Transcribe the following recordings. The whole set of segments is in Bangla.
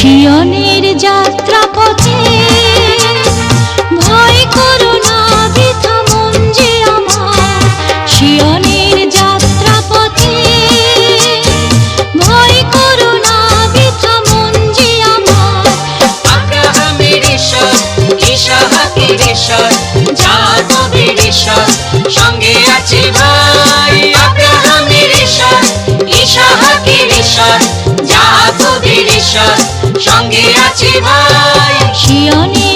শিয়নের যাত্রা পথে সঙ্গে আছি ভাই। শিয়নি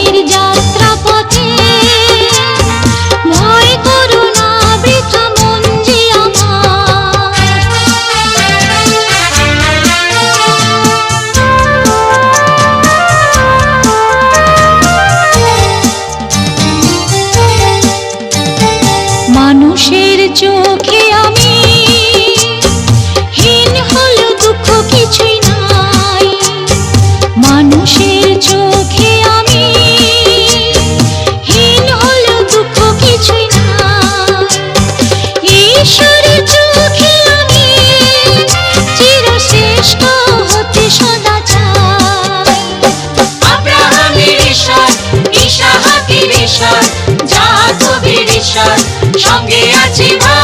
guía chiva.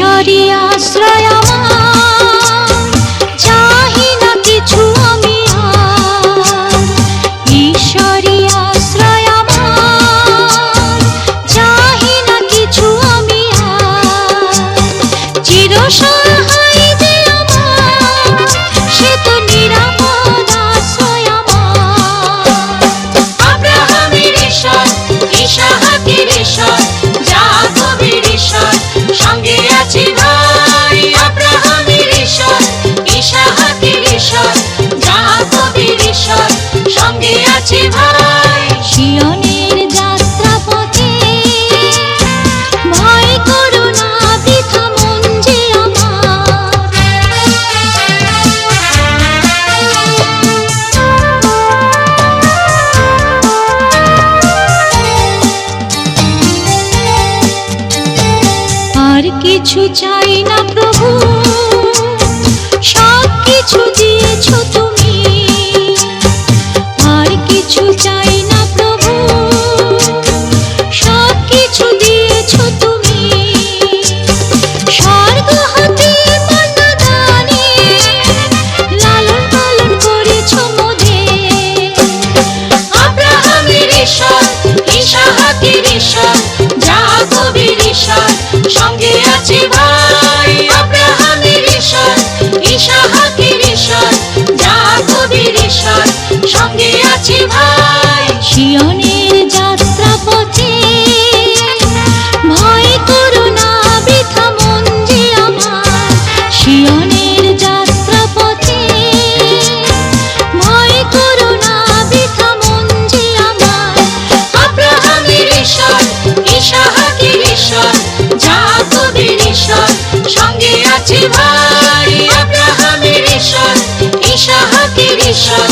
ঈশ্বরী আশ্রয় কিছু চাই না প্রভু। সঙ্গে আছে ভাই আব্রাহামের ঈশ্বর ঈশ্বর